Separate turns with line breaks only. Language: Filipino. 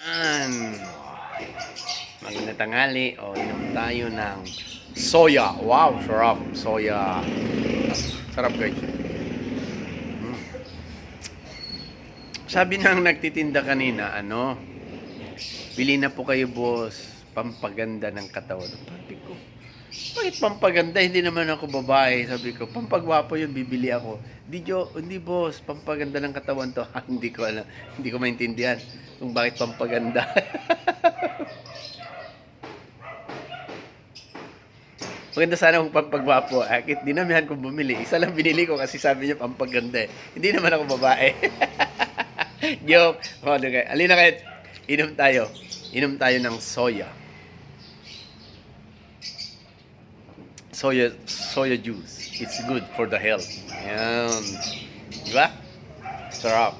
Yan. Magandang tanghali. O, inom tayo ng soya. Wow, sarap. Soya. Sarap guys. Mm. Sabi nang nagtitinda kanina, ano, bili na po kayo boss, pampaganda ng katawan. Sabi ko, bakit pampaganda? Hindi naman ako babae. Sabi ko, pampagwapo yun, bibili ako. Hindi, Jo, hindi boss, pampaganda ng katawan to. hindi ko alam, hindi ko maintindihan kung bakit pampaganda. Maganda sana kung pampagwapo. Akit dinamihan kong bumili. Isa lang binili ko kasi sabi niya pampaganda eh. Hindi naman ako babae. Joke. O, okay. Alina kayo. Inom tayo. Inom tayo ng soya. Soya soya juice. It's good for the health. Ayan. Diba? Sarap.